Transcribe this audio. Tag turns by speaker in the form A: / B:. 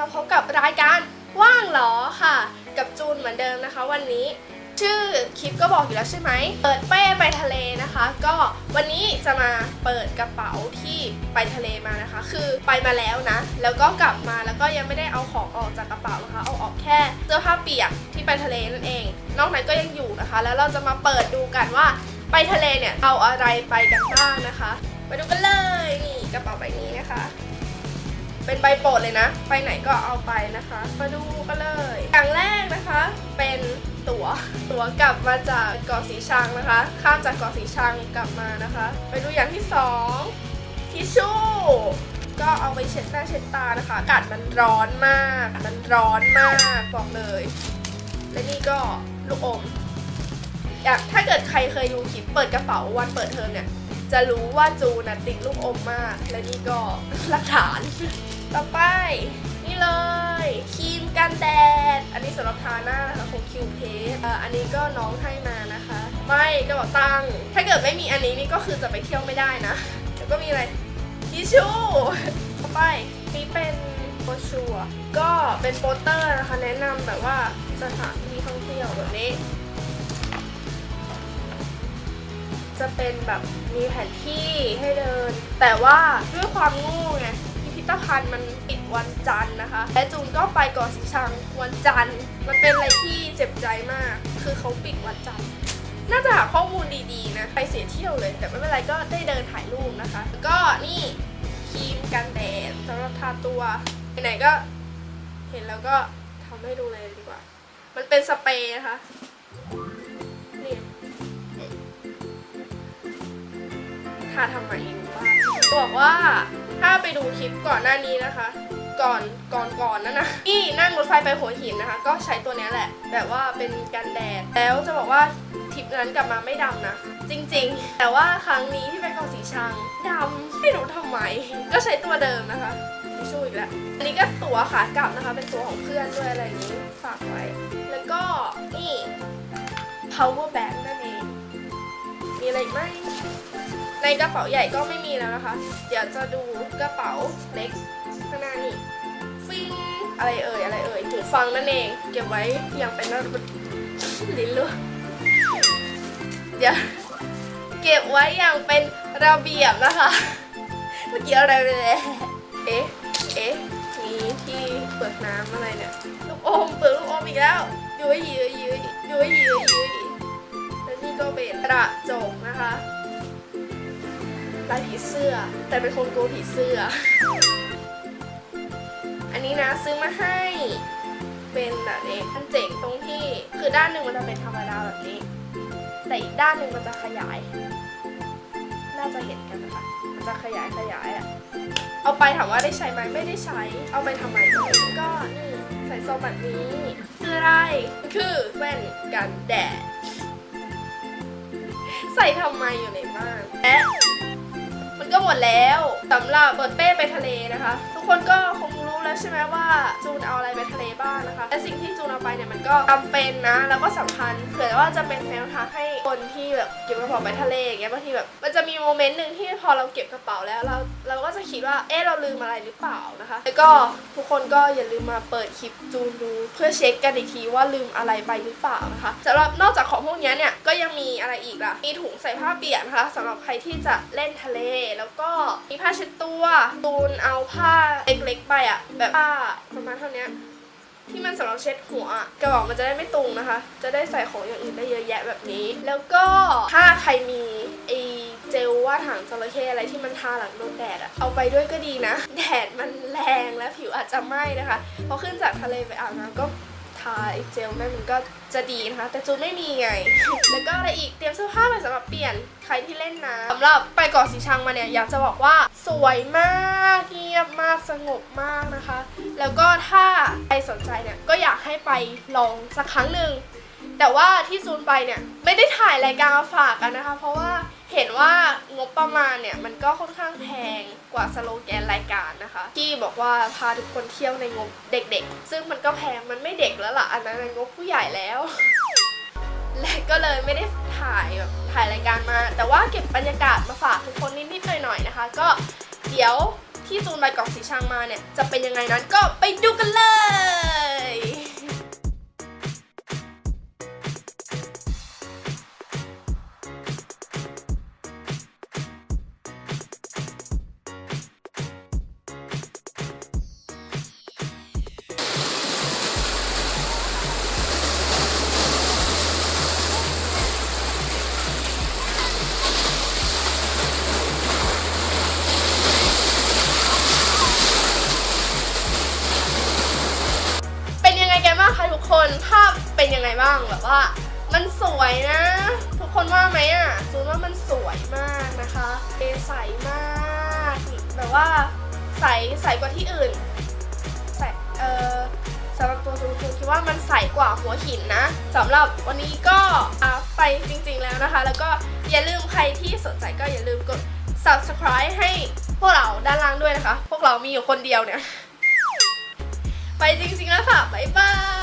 A: มาพบกับรายการว่างหรอค่ะ กับจูนเหมือนเดิมนะคะ วันนี้ชื่อคลิปก็บอกอยู่แล้วใช่ไหม เปิดเป้ไปทะเลนะคะ ก็วันนี้จะมาเปิดกระเป๋าที่ไปทะเลมานะคะ คือไปมาแล้วนะ แล้วก็กลับมาแล้วก็ยังไม่ได้เอาของออกจากกระเป๋านะคะ เอาออกแค่เสื้อผ้าเปียกที่ไปทะเลนั่นเอง นอกนั้นก็ยังอยู่นะคะ แล้วเราจะมาเปิดดูกันว่าไปทะเลเนี่ยเอาอะไรไปกันบ้างนะคะไปดูกันเลยนี่กระเป๋าใบนี้นะคะ เป็นใบโปรดเลยนะ ไปไหนก็เอาไปนะคะ มาดูกันเลย อย่างแรกนะคะ เป็นตั๋ว ตั๋วกลับมาจากเกาะสีชังนะคะ ข้ามจากเกาะสีชังกลับมานะคะ ไปดูอย่างที่สองทิชชู่ ก็เอาไปเช็ดหน้าเช็ดตานะคะ อากาศมันร้อนมาก มันร้อนมากบอกเลย และนี่ก็ลูกอมอยากถ้าเกิดใครเคยดูคลิปเปิดกระเป๋าวันเปิดเทอมเนี่ย จะรู้ว่าจูนะติดลูกอมมาก และนี่ก็หลักฐาน ต่อไป นี่เลยครีมกันแดด อันนี้สำหรับทาหน้านะคะของคิวเพสอันนี้ก็น้องให้มานะคะ ไม่กระเป๋าตังค์ถ้าเกิดไม่มีอันนี้นี่ก็คือจะไปเที่ยวไม่ได้นะ แล้วก็มีอะไรทิชชู่ต่อไปนี่เป็นโบรชัวก็เป็นโปสเตอร์นะคะแนะนำแบบว่าสถานที่ท่องเที่ยวแบบนี้ จะเป็นแบบมีแผนที่ให้เดิน แต่ว่าด้วยความโง่ไง พิพิธภัณฑ์มันปิดวันจันทร์นะคะ และจูนก็ไปเกาะสีชังวันจันทร์ มันเป็นอะไรที่เจ็บใจมาก คือเขาปิดวันจันทร์ น่าจะหาข้อมูลดีๆนะ ไปเสียเที่ยวเลย แต่ไม่เป็นไรก็ได้เดินถ่ายรูปนะคะ แล้วก็นี่ครีมกันแดดสำหรับทาตัวไหนๆก็ เห็นแล้วก็ทำให้ดูเลยดีกว่า มันเป็นสเปรย์นะคะนี่ทาทำไมบ้าง บอกว่าถ้าไปดูคลิปก่อนหน้านี้นะคะ ก่อนก่อนก่อนนั่นนะที่นั่งรถไฟไปหัวหินนะคะ ก็ใช้ตัวนี้แหละ แบบว่าเป็นกันแดด แล้วจะบอกว่าทริปนั้นกลับมาไม่ดำนะ จริงๆ แต่ว่าครั้งนี้ที่ไปเกาะสีชังดำไม่รู้ทำไม ก็ใช้ตัวเดิมนะคะทิชชู่อีกแล้วอันนี้ก็ตั๋วขากลับนะคะ เป็นตัวของเพื่อนด้วยอะไรอย่างนี้ฝากไว้ แล้วก็นี่ power bank นั่นเอง มีอะไรอีกไหม ในกระเป๋าใหญ่ก็ไม่มีแล้วนะคะ เดี๋ยวจะดูกระเป๋าเล็กข้างหน้านี่ฟิงอะไรเอ่ยอะไรเอ่ยหูฟังนั่นเองเก็บไว้อย่างเป็นระเบียบลิ้นรั่เดี๋ยวเก็บไว้อย่างเป็นระเบียบนะคะ เมื่อกี้อะไรไปแล้วเอ๊ะเอ๊ะมีที่เปลือกน้ำอะไรเนี่ยลูกอมเปลือกลูกอมอีกแล้วยุ้ยยุ้ยยุ้ยยุ้ยยุ้ยยุ้ยแล้วนี่ก็เป็นกระจกนะคะ ลายผีเสื้อ แต่เป็นคนกลัวผีเสื้อ อันนี้นะซื้อมาให้เป็นแบบนี้มันเจ๋งตรงที่คือด้านหนึ่งมันจะเป็นธรรมดาแบบนี้ แต่อีกด้านหนึ่งมันจะขยาย น่าจะเห็นกันนะคะ มันจะขยายขยายอะเอาไปถามว่าได้ใช้ไหมไม่ได้ใช้ เอาไปทำไมก็ไมก็นี่ใส่ซองแบบนี้คืออะไร คือแว่นกันแดด ใส่ทำไมอยู่ในบ้านและ หมดแล้วสำหรับเปิดเป้ไปทะเลนะคะ ทุกคนก็คง แล้วใช่ไหมว่าจูนเอาอะไรไปทะเลบ้างนะคะและสิ่งที่จูนเอาไปเนี่ยมันก็จำเป็นนะ แล้วก็สำคัญเผื่อว่าจะเป็นแนวทางให้คนที่แบบเก็บกระเป๋าไปทะเลอย่างเงี้ยบางทีแบบมันจะมีโมเมนต์หนึ่งที่พอเราเก็บกระเป๋าแล้วเราเราก็จะคิดว่าเอ๊ะเราลืมอะไรหรือเปล่านะคะ แล้วก็ทุกคนก็อย่าลืมมาเปิดคลิปจูนดูเพื่อเช็คกันอีกทีว่าลืมอะไรไปหรือเปล่านะคะสำหรับนอกจากของพวกนี้เนี่ยก็ยังมีอะไรอีกล่ะมีถุงใส่ผ้าเปียกนะคะสำหรับใครที่จะเล่นทะเลแล้วก็มีผ้าเช็ดตัวตูนเอาผ้าเล็กๆไปอะแบบผ้าประมาณเท่านี้ที่มันสำหรับเช็ดหัวอะกระบอกมันจะได้ไม่ตุงนะคะ จะได้ใส่ของอย่างอื่นได้เยอะแยะแบบนี้ แล้วก็ถ้าใครมีไอเจลว่าดหางจระเข้อะไรที่มันทาหลังโดนแดดอะเอาไปด้วยก็ดีนะ แดดมันแรงและผิวอาจจะไหม้นะคะพอขึ้นจากทะเลไปอาบน้ำก็ ทาไอเจลแม่มันก็จะดีนะคะ แต่จูนไม่มีไง แล้วก็อะไรอีกเตรียมเสื้อผ้าไปสำหรับเปลี่ยนใครที่เล่นน้ำสำหรับไปเกาะสีชังมาเนี่ยอยากจะบอกว่าสวยมากเงียบมากสงบมากนะคะ แล้วก็ถ้าใครสนใจเนี่ยก็อยากให้ไปลองสักครั้งหนึ่ง แต่ว่าที่ซูนไปเนี่ยไม่ได้ถ่ายรายการมาฝากกันนะคะ เพราะว่าเห็นว่างบประมาณเนี่ยมันก็ค่อนข้างแพงกว่าสโลแกนรายการนะคะ ที่บอกว่าพาทุกคนเที่ยวในงบเด็กๆ ซึ่งมันก็แพงมันไม่เด็กแล้วล่ะอันนั้นมันงบผู้ใหญ่แล้ว และก็เลยไม่ได้ถ่ายแบบถ่ายรายการมา แต่ว่าเก็บบรรยากาศมาฝากทุกคนนิดๆหน่อยๆนะคะ ก็เดี๋ยวทที่จูนไปเกาะสีชังมาเนี่ยจะเป็นยังไงนั้นก็ไปดูกันเลย นภาพเป็นยังไงบ้างแบบว่า มันสวยนะ ทุกคนว่าไหมอะจูนว่ามันสวยมากนะคะเอใสมากแบบว่าใสใสกว่าที่อื่นใสเออสำหรับตัวจูนจูนคิดว่ามันใสกว่าหัวหินนะสำหรับวันนี้ก็อะไปจริง ๆแล้วนะคะ แล้วก็อย่าลืมใครที่สนใจก็อย่าลืมกด subscribe ให้พวกเราด้านล่างด้วยนะคะ พวกเรามีอยู่คนเดียวเนี่ย ไปจริง ๆ แล้วค่ะ บ๊ายบาย